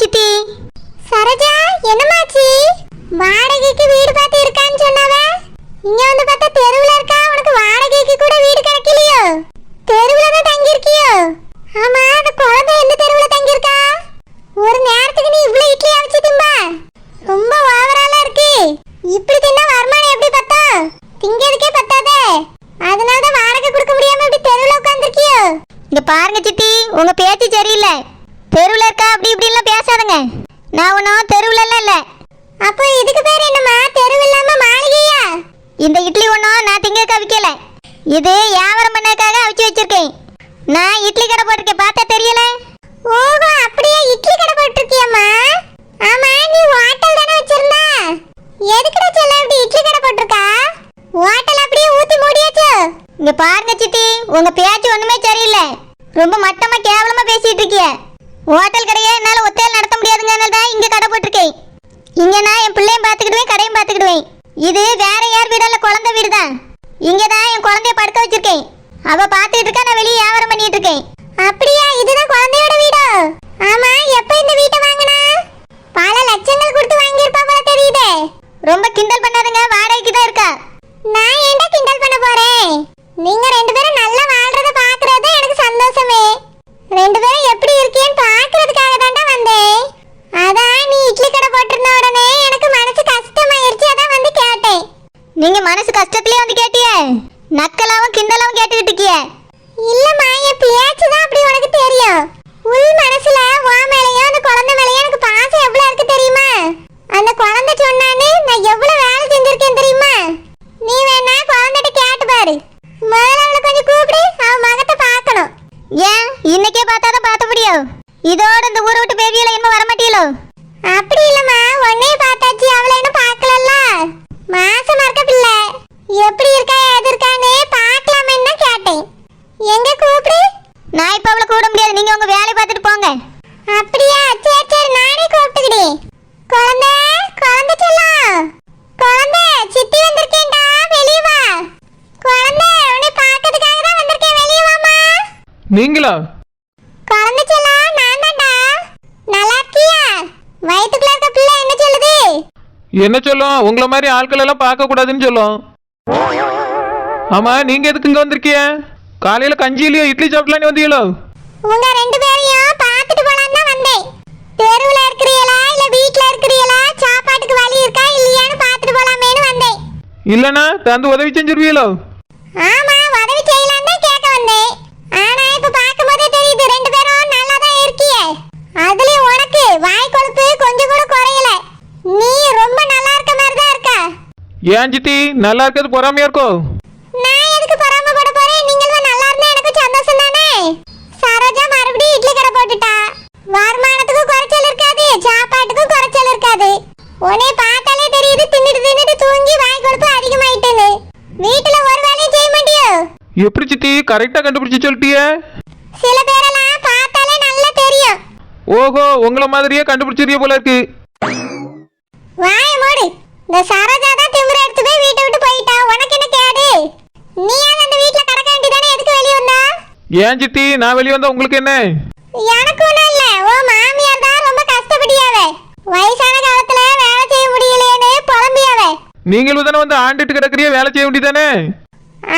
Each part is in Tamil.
சித்தி சரோஜா என்னமாச்சு வாடகைக்கு வீடு பார்த்து இருக்கான்னு சொன்னவ இங்க வந்து பார்த்தா தெருவுல இருக்கா உனக்கு வாடகைக்கு கூட வீடு கிடைக்கலையோ தெருவுல தான் தங்கி இருக்கியோ ஆமா அந்த குழந்தை எந்த தெருவுல தங்கி இருக்கா ஒரு நேரத்துக்கு நீ இவ்ளோ இட்லி அவிச்சு திம்பா ரொம்ப ஓவராலா இருக்கு இப்படி தின்னா வருமானம் எப்படி பத்தா திங்கிறதுக்கே பத்தாதே அதனால தான் வாடகை கொடுக்க முடியாம இப்படி தெருவுல உட்காந்துருக்கியோ இங்க பாருங்க சித்தி உங்க பேச்சு சரியில்லை தெருவில் இருக்கா அப்படி இப்படிலாம் பேசாதுங்க நான் ஒன்றும் தெருவுல எல்லாம் இல்லை அப்போ இதுக்கு பேர் என்னம்மா தெருவு இல்லாம மாளிகையா இந்த இட்லி ஒன்றும் நான் திங்க கவிக்கல இது வியாபாரம் பண்ணதுக்காக அவிச்சு வச்சிருக்கேன். நான் இட்லி கடை போட்டிருக்கேன் பார்த்தா தெரியல. ஓஹோ அப்படியே? இட்லி கடை போட்டிருக்கியம்மா? ஆமா நீ ஹோட்டல் தானே வச்சிருந்தா? எதுக்குடா செல்ல இப்படி இட்லி கடை போட்டிருக்கா? ஹோட்டல் அப்படியே ஊத்தி மூடியாச்சு. இங்க பாருங்க சித்தி உங்க பேச்சு ஒண்ணுமே சரியில்லை. ரொம்ப மட்டமா கேவலமா பேசிட்டு இருக்கிய. ஹோட்டல் கடையை என்னால ஒத்தையில் நடத்த முடியாதுங்கனால தான் இங்க கடை போட்டிருக்கேன். இங்க நான் என் பிள்ளையும் பாத்துக்கிடுவேன் கடையும் பார்த்துக்கிடுவேன். இது வேற யார் வீடு குழந்தை வீடு தான் இங்க தான் என் குழந்தைய படுக்க வச்சிருக்கேன் அவ பாத்துட்டு இருக்கா நான் வெளியே வியாபாரம் பண்ணிட்டு இருக்கேன். அப்படியா? இதுதான் குழந்தையோட வீடோ? ஆமா எப்ப இந்த வீட்டை வாங்கினா? பல லட்சங்கள் கொடுத்து வாங்கியிருப்பா போல தெரியுதே. ரொம்ப கிண்டல் பண்ணாதுங்க வாடகைக்கு தான் இருக்கா. நான் ஏன்டா கிண்டல் பண்ண போறேன்? நீங்க ரெண்டு பேரும் நல்லா வாழ்றத பாக்குறது எனக்கு சந்தோஷமே. ரெண்டு பேரும் எப்படி இருக்கீன்னு பாக்குறதுக்காக தான்டா வந்தேன். அதான் நீ இட்லி கடை போட்டிருந்த உடனே எனக்கு மனசு கஷ்டமாயிருச்சு அதான் வந்து கேட்டேன். நீங்க மனசு கஷ்டத்திலே வந்து கேட்டியே. நக்கலாவும் கிண்டலாவும் கேட்டுக்கிட்டு இருக்கிய. இல்லம்மா என் பேச்சு தான் அப்படி உனக்கு தெரியும். உள் மனசுல உன் மேலயும் அந்த குழந்தை மேலயும் எனக்கு பாசம் எவ்வளவு இருக்கு தெரியுமா? அந்த குழந்தை சொன்னானே நான் எவ்வளவு வேலை செஞ்சிருக்கேன் தெரியுமா? நீ வேணா குழந்தைகிட்ட கேட்டு பாரு. முதல்ல அவளை கொஞ்சம் கூப்பிடு அவ மகத்தை பார்க்கணும். ஏன் இன்னைக்கே பார்த்தாதான் பார்த்த முடியும். இதோட இந்த ஊரை விட்டு பேபியில என்ன வர மாட்டீங்களோ இல்லம்மா உன்னைய பார்த்தாச்சு அவளை இன்னும் பார்க்கலல்ல மாசமா இருக்க பிள்ளை எப்படி இருக்கா எது இருக்கான்னு பார்க்கலாமேன்னு தான் கேட்டேன் எங்க கூப்பிடு நான் இப்ப அவளை கூட முடியாது நீங்க உங்க வேலையை பார்த்துட்டு போங்க அப்படியா சரி சரி நானே கூப்பிட்டுக்கிறேன் குழந்தை குழந்தை செல்லம் குழந்தை சித்தி வந்திருக்கேன்டா வெளிய வா குழந்தை உன்னை பார்க்கறதுக்காக தான் வந்திருக்கேன் வெளிய வாமா நீங்களா? குழந்தை செல்லம் நான் தான்டா. நல்லா இருக்கியா? வயித்துக்குள்ள இருக்க பிள்ளை என்ன சொல்லுது? என்ன சொல்லும்? உங்களை மாதிரி ஆட்கள் எல்லாம் பார்க்க கூடாதுன்னு சொல்லும். ஆமா நீங்க எதுக்கு இங்க வந்திருக்கீங்க காலையில கஞ்சியிலயோ இட்லி சாப்பிடலாம் வந்தீங்களோ? உங்க ரெண்டு பேரையும் பார்த்துட்டு போலான்னு தான் வந்தேன். தெருவுல இருக்கிறீங்களா இல்ல வீட்ல இருக்கிறீங்களா? சாப்பாட்டுக்கு வழி இருக்கா இல்லையான்னு பார்த்துட்டு போலாமேன்னு வந்தேன். இல்லனா தந்து உதவி செஞ்சிருவீங்களோ? ஆமா உதவி செய்யலாம் தான் கேட்க வந்தேன் ஆனா இப்ப பாக்கும்போதே தெரியுது ரெண்டு பேரும் நல்லா தான் இருக்கியே அதுலயும் உனக்கு வாய் கொழுப்பு கொஞ்சம் கூட குறையல நீ ரொம்ப நல்லா இருக்க மாதிரி தான் இருக்க ஏன் சித்தி? நல்லா இருக்கிறது பொறாமையா இருக்கோ? நான் எதுக்கு பொறாமப்பட போறேன்? நீங்களும் நல்லா இருந்தா எனக்கு சந்தோஷம் தானே சரோஜா மறுபடியும் இட்லி கடை போட்டுட்டா. வருமானத்துக்கும் குறைச்சல் இருக்காது சாப்பாட்டுக்கும் குறைச்சல் இருக்காது. உன்னை பார்த்தாலே தெரியுது தின்னுட்டு தின்னுட்டு தூங்கி வாய் கொழுப்பு அதிகமாயிட்டுன்னு. வீட்டுல ஒரு வேலையும் செய்ய மாட்டியோ? எப்படி சித்தி? கரெக்டா கண்டுபிடிச்சு சொல்லிட்டியே? சில பேரெல்லாம் பார்த்தாலே நல்லா தெரியும். ஓஹோ உங்களை மாதிரியே கண்டுபிடிச்சிருக்க போல இருக்கு. வாய மூடு. இந்த சரோஜா தான் திமிர எடுத்து போய் வீட்டை விட்டு போயிட்டா? உனக்கு என்ன கேடு? நீ ஏன் அந்த வீட்டுல கடக்க வேண்டியதானே? எதுக்கு வெளிய வந்தா? ஏன் சித்தி நான் வெளியே வந்தா உங்களுக்கு என்ன? எனக்கு ஒண்ணும் இல்ல. ஓ மாமியார் தான் ரொம்ப கஷ்டப்படியாவே வயசான காலத்துல வேலை செய்ய முடியலையேன்னு புலம்பியாவே. நீங்களும் தானே வந்து ஆண்டுட்டு கிடக்குறிய வேலை செய்ய வேண்டியதானே?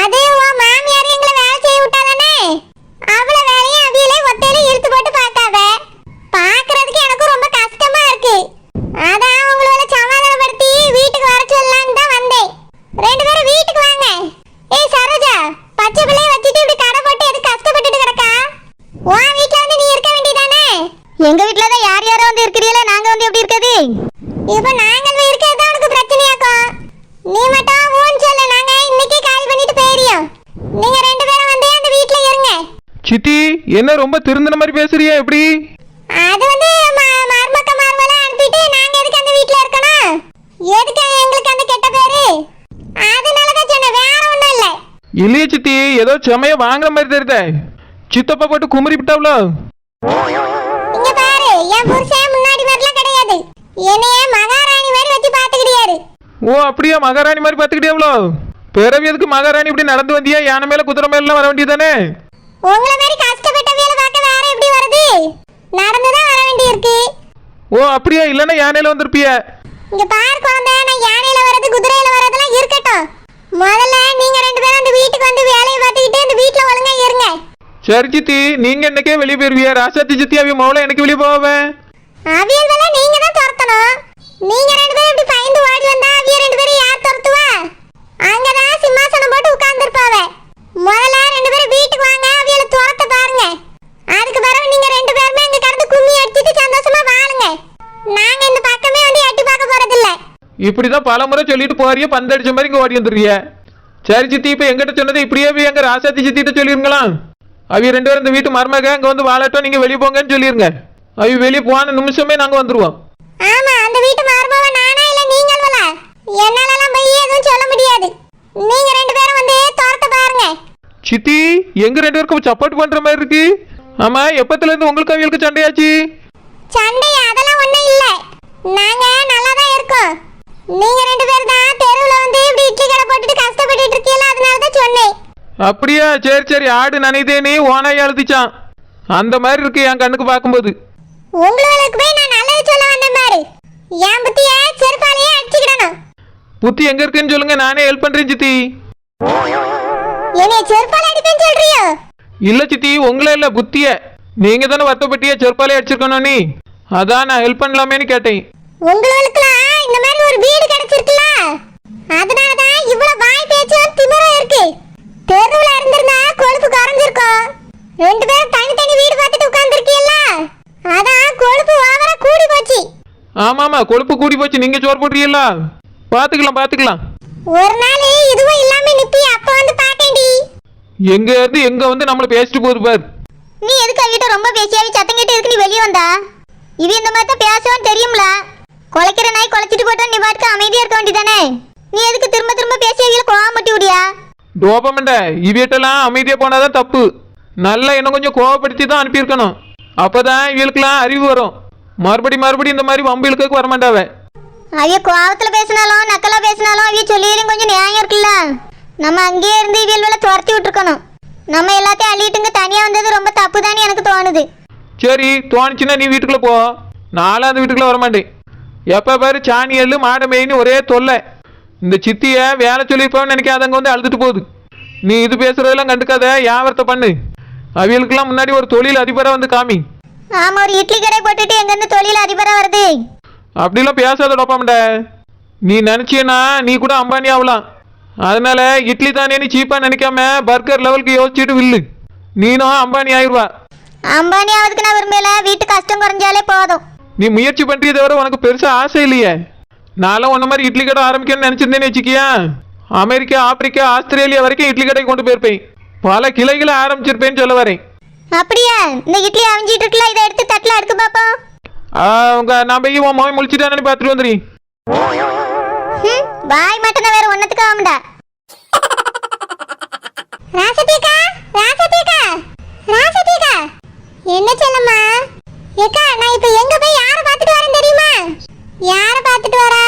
அது ஓ மாமியார் எங்களை வேலை செய்ய விட்டாதானே? அவ்வளவு வேலையும் அவியலே ஒத்தையில இழுத்து போட்டு பார்த்தாவ பார்க்கறதுக்கு எனக்கு ரொம்ப கஷ்டமா இருக்கு. அதான் உங்களோட சமாதானப்படுத்தி வீட்டுக்கு வர சொல்லலான்னு தான் வந்தேன் ரெண்டு பேரும் வீட்டுக்கு வாங்க ஏய் சரோஜா பச்சை பிள்ளைய வச்சுட்டு இப்படி கடை போட்டு எது கஷ்டப்பட்டுட்டு கிடக்கா உன் வீட்டுல வந்து நீ இருக்க வேண்டியதானே எங்க வீட்ல தான் யார் யாரோ வந்து இருக்கிறீங்களா நாங்க வந்து எப்படி இருக்குது இப்போ நாங்கள் இருக்கிறது தான் உனக்கு பிரச்சனையாக்கும் நீ மட்டும் ஊன் சொல்லு நாங்க இன்னைக்கே கால் பண்ணிட்டு போயிரியோம் நீங்க ரெண்டு பேரும் வந்து அந்த வீட்ல இருங்க சித்தி என்ன ரொம்ப திருந்தின மாதிரி பேசுறியா எப்படி? அது வந்து மருமக்க மருமல அனுப்பிட்டு நாங்க எதுக்கு அந்த வீட்ல இருக்கணும்? எதுக்கு எங்களுக்கு அந்த கெட்ட பேரு? அதனால தான் சொன்னேன் வேற ஒண்ணும் இல்ல. இல்லையே சித்தி ஏதோ செமைய வாங்குற மாதிரி தெரியுதே. சித்தப்பா போட்டு குமரி விட்டாவ்ளோ? இங்க பாரு என் புருஷன் முன்னாடி மாதிரிலாம் கிடையாது. என்னைய மகாராணி மாதிரி வச்சு பாத்துக்கிட்டியாரு ஓ அப்படியா மகாராணி மாதிரி பார்த்துக்கிட்டே பிறவி எதுக்கு மகாராணி இப்படி நடந்து வந்தியா? யானை மேல குதிரை மேலாம் வர வேண்டியதானே உங்களை மாதிரி கஷ்டப்பட்ட வேலை பார்க்க வேற எப்படி வருது? நடந்துதான் வர வேண்டியிருக்கு. ஓ அப்படியா? இல்லைன்னா யானையில வந்திருப்பிய? இங்க பாரு குழந்தை நான் யானையில வர்றது குதிரையில வர்றதெல்லாம் இருக்கட்டும். முதல்ல நீங்க ரெண்டு பேரும் அந்த வீட்டுக்கு வந்து வேலையை பார்த்துக்கிட்டு இந்த வீட்டுல ஒழுங்கா இருங்க. சரி சித்தி. நீங்க என்னைக்கே வெளியே போயிருவிய? ராசாத்தி சித்தி அவிய மௌல எனக்கு வெளியே போவேன் அவியல் வேலை நீங்க தான் துரத்தணும். நீங்க ரெண்டு பேரும் இப்படி பயந்து ஓடி வந்தா அவிய ரெண்டு பேரும் யார் துரத்துவா அங்கதான் சிம்மாசனம் போட்டு உட்கார்ந்துருப்பாவ முதல்ல ரெண்டு பேரும் வீட்டுக்கு வாங்க அவியல துரத்த பாருங்க அதுக்கு பிறகு நீங்க ரெண்டு பேருமே இங்க கடந்து கும்மி அடிச்சிட்டு சந்தோஷமா வாழுங்க நாங்க இந்த பக்கமே வந்து எட்டி பார்க்க போறதில்ல இப்படிதான் பல முறை சொல்லிட்டு போறிய பந்தடிச்ச மாதிரி இங்க ஓடி வந்துடுறிய. சரி சித்தி இப்ப எங்கிட்ட சொன்னது இப்படியே போய் எங்க ராசாத்தி சித்திட்ட சொல்லிருங்களா அவிய ரெண்டு பேரும் இந்த வீட்டு மருமக அங்க வந்து வாழட்டும் நீங்க வெளியே போங்கன்னு சொல்லிருங்க. அவி வெளியே போன நிமிஷமே நாங்க வந்துருவோம். ஆமா அந்த வீட்டு மருமவ நானா இல்ல நீங்கள்வல என்னாலலாம் போய் எதுவும் சொல்ல முடியாது. நீங்க ரெண்டு பேரும் வந்து துரத்த பாருங்க. சித்தி எங்க ரெண்டு பேருக்கும் சப்போர்ட் பண்ற மாதிரி இருக்கு? ஆமா எப்பத்துல இருந்து உங்களுக்கு அவியலுக்கு சண்டையாச்சு? சண்டை அதெல்லாம் ஒண்ணும் இல்ல. நாங்க நல்லா தான் இருக்கோம். நீங்க ரெண்டு பேரும் தான் தெருவுல வந்து இப்படி இட்லி கடை போட்டுட்டு கஷ்டப்பட்டுட்டு இருக்கீங்களா? அதனால தான் சொன்னேன். அப்படியா? சரி சரி. ஆடு நனைதேனே ஓனாய் அழுதிச்சான். அந்த மாதிரி இருக்கு என் கண்ணுக்கு பார்க்கும்போது. உங்களுக்கு போய் நான் நல்லது சொல்ல வந்தேன் பாரு. என் புத்திய செருப்பாலேயே அடிச்சுக்கிடணும். புத்தி எங்க இருக்குன்னு சொல்லுங்க. நானே ஹெல்ப் பண்றேன் சித்தி. என்னைய செருப்பால அடிப்பேன்னு சொல்றியோ? இல்ல சித்தி. உங்களே இல்ல புத்திய. நீங்க தானே வருத்தப்பட்டிய செருப்பாலே அடிச்சிருக்கணும் நீ. அதான் நான் ஹெல்ப் பண்ணலாமேன்னு கேட்டேன். மாதிரி கிடைச்சிருக்குல்ல அதனால தான் இவ்வளவு வாய் பேச்சும் திமிரம் இருக்கு. தெருவுல இருந்திருந்தா கொழுப்பு குறைஞ்சிருக்கும். ரெண்டு பேரும் தனித்தனி வீடு பார்த்துட்டு உட்கார்ந்துருக்கீல்ல. அதான் கொழுப்பு ஓவரா கூடி போச்சு. ஆமாமா கொழுப்பு கூடி போச்சு. நீங்க சோறு போடுறீங்களா பாத்துக்கலாம் பாத்துக்கலாம். ஒரு நாள் இதுவும் இல்லாம நிப்பி அப்ப வந்து பாக்கேன்டி எங்க இருந்து எங்க வந்து நம்மள பேசிட்டு போகுது பாரு. நீ எதுக்கு அவகிட்ட ரொம்ப பேசியாவி சத்தம் கேட்டு எதுக்கு நீ வெளியே வந்தா? இது இந்த மாதிரி தான் பேசுவான்னு தெரியும்ல. குலைக்கிற நாய் குலைச்சிட்டு போட்டா நீ பாட்டுக்கு அமைதியா இருக்க வேண்டியதானே? நீ எதுக்கு திரும்ப திரும்ப பேசி அவியில கோவம் மட்டி விடியா? டோபமண்ட இவியட்டெல்லாம் அமைதியா போனாதான் தப்பு. நல்லா இன்னும் கொஞ்சம் கோவப்படுத்தி தான் அனுப்பியிருக்கணும். அப்பதான் இவளுக்கெல்லாம் அறிவு வரும். மறுபடி மறுபடி இந்த மாதிரி வம்பு இழுக்க வரமாட்டாவ. அவிய கோவத்துல பேசினாலும் நக்கலா பேசினாலும் அவிய சொல்லியும் கொஞ்சம் நியாயம் இருக்குல்ல? நம்ம அங்கேயே இருந்து இவியல் வேலை துரத்தி விட்டுருக்கணும். நம்ம எல்லாத்தையும் அள்ளிட்டுங்க தனியா வந்தது ரொம்ப தப்பு எனக்கு தோணுது. சரி தோணுச்சுன்னா நீ வீட்டுக்குள்ள போ. நானும் அந்த வீட்டுக்குள்ள வரமாட்டேன். எப்ப பாரு சாணி எள்ளு மாடை மேய்னு ஒரே தொல்லை. இந்த சித்திய வேலை சொல்லியிருப்போம்னு நினைக்காதங்க வந்து அழுதுட்டு போகுது. நீ இது பேசுறதெல்லாம் கண்டுக்காத வியாபாரத்தை பண்ணு. அவியலுக்கெல்லாம் முன்னாடி ஒரு தொழில் அதிபரா வந்து காமி. ஆமா ஒரு இட்லி கடை போட்டுட்டு எங்க இருந்து தொழில் அதிபரா வருது? அப்படிலாம் பேசாத டோப்பாமண்ட. நீ நினைச்சியனா நீ கூட அம்பானி ஆகலாம் அதனால இட்லி தானே நீ சீப்பா நினைக்காம பர்கர் லெவலுக்கு யோசிச்சுட்டு வில்லு. நீனும் அம்பானி ஆயிடுவா அம்பானி ஆவதுக்கு நான் விரும்பல வீட்டு கஷ்டம் குறைஞ்சாலே போதும். நீ முயற்சி பண்றதை தவிர உனக்கு பெருசா ஆசை இல்லையே. நானும் உன்ன மாதிரி இட்லி கடை ஆரம்பிக்கணும்னு நினைச்சிருந்தேன்னு வச்சுக்கியா. அமெரிக்கா ஆப்பிரிக்கா ஆஸ்திரேலியா வரைக்கும் இட்லி கடை கொண்டு போயிருப்பேன். பல கிளைகளை ஆரம்பிச்சிருப்பேன்னு சொல்ல வரேன். அப்படியா? இந்த இட்லி அவிஞ்சிட்டு இருக்குல்ல இதை எடுத்து தட்டில் அடுக்கு பாப்போம். ஆ, உங்க நான் போய் உன் மோய் முழிச்சிட்டானு பார்த்துட்டு வந்துடுறீ ஹம், வாய் மட்டும் தான் வேற ஒன்னத்துக்கு ஆகும்டா. ராசதிகா ராசதிகா ராசதிகா. என்ன சொல்லம்மா? ஏக்கா நான் இப்ப எங்க போய் யார பார்த்துட்டு வரேன் தெரியுமா யார பார்த்துட்டு வரா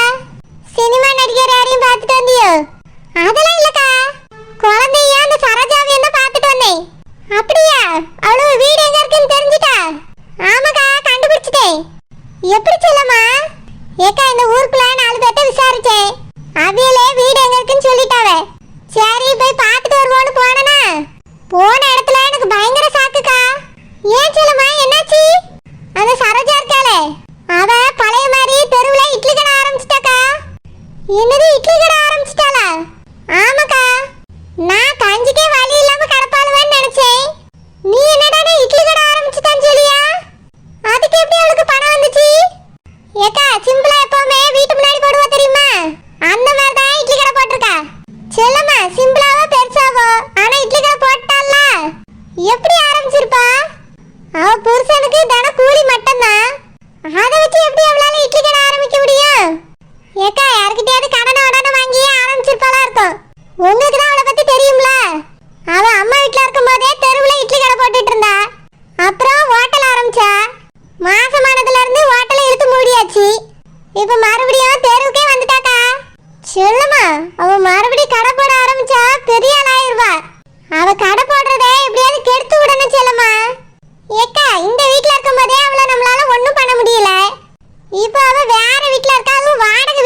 சினிமா நடிகர் யாரையும் பார்த்துட்டு அதெல்லாம் இல்லக்கா. குழந்தைய அந்த சரோஜாவை என்ன பார்த்துட்டு வந்தேன். அப்படியா? அவ்வளவு வீடு எங்க இருக்குன்னு தெரிஞ்சுட்டா? ஆமாக்கா கண்டுபிடிச்சிட்டேன். எப்படி சொல்லம்மா? ஏக்கா இந்த ஊருக்குள்ள நாலு பேர்ட்ட விசாரிச்சேன். அவியலே வீடு எங்க இருக்குன்னு சொல்லிட்டாவ. சரி போய் பார்த்துட்டு வருவோம்னு போனனா? போன இடத்துல எனக்கு பயங்கர சாக்குக்கா. ஏன் சொல்லுமா என்னாச்சு? அந்த சரோஜா இருக்காளே. அவ பழைய மாதிரி தெருவுல இட்லி கடை ஆரம்பிச்சிட்டாக்கா. என்னது இட்லி கடை ஆரம்பி ஆமாக்கா நான் கஞ்சிக்கே வழி இல்லாம கடப்பாளுவேன்னு நினைச்சேன் நீ என்னடா இட்லி கடை ஆரம்பிச்சிட்டான்னு சொல்லியா அதுக்கு எப்படி அவளுக்கு பணம் வந்துச்சு ஏக்கா சிம்பிளா எப்பவுமே வீட்டு முன்னாடி போடுவா தெரியுமா அந்த மாதிரி தான் இட்லி கடை போட்டிருக்கா செல்லம்மா சிம்பிளாவோ பெருசாவோ ஆனா இட்லி கடை போட்டால எப்படி ஆரம்பிச்சிருப்பா? அவ புருஷனுக்கு தன கூலி மட்டும்தான். அதை வச்சு எப்படி அவளால இட்லி கடை ஆரம்பிக்க முடியும்? ஏக்கா யார்கிட்டயாவது கடனை உடனே வாங்கி ஆரம்பிச்சிருப்பாளா இருக்கும். உங்களுக்கு தான் அவளை பத்தி தெரியும்ல. அவ அம்மா வீட்ல இருக்கும்போதே தெருவுல இட்லி கடை போட்டுட்டு இருந்தா. அப்புறம் ஹோட்டல் ஆரம்பிச்சா? மாசமானதுல இருந்து ஹோட்டலை இழுத்து மூடியாச்சு. இப்ப மறுபடியும் தெருவுக்கே வந்துட்டாக்கா? சொல்லுமா அவ மறுபடியும் கடை போட ஆரம்பிச்சா பெரிய ஆளாயிருவா. அவ கடை போடுறதே எப்படியாவது கெடுத்து விடணும் செல்லம்மா. ஏக்கா இந்த வீட்ல இருக்கும்போதே அவளை நம்மளால ஒண்ணும் பண்ண முடியல. இப்போ அவ வேற வீட்ல இருக்கா அதுவும் வாடகை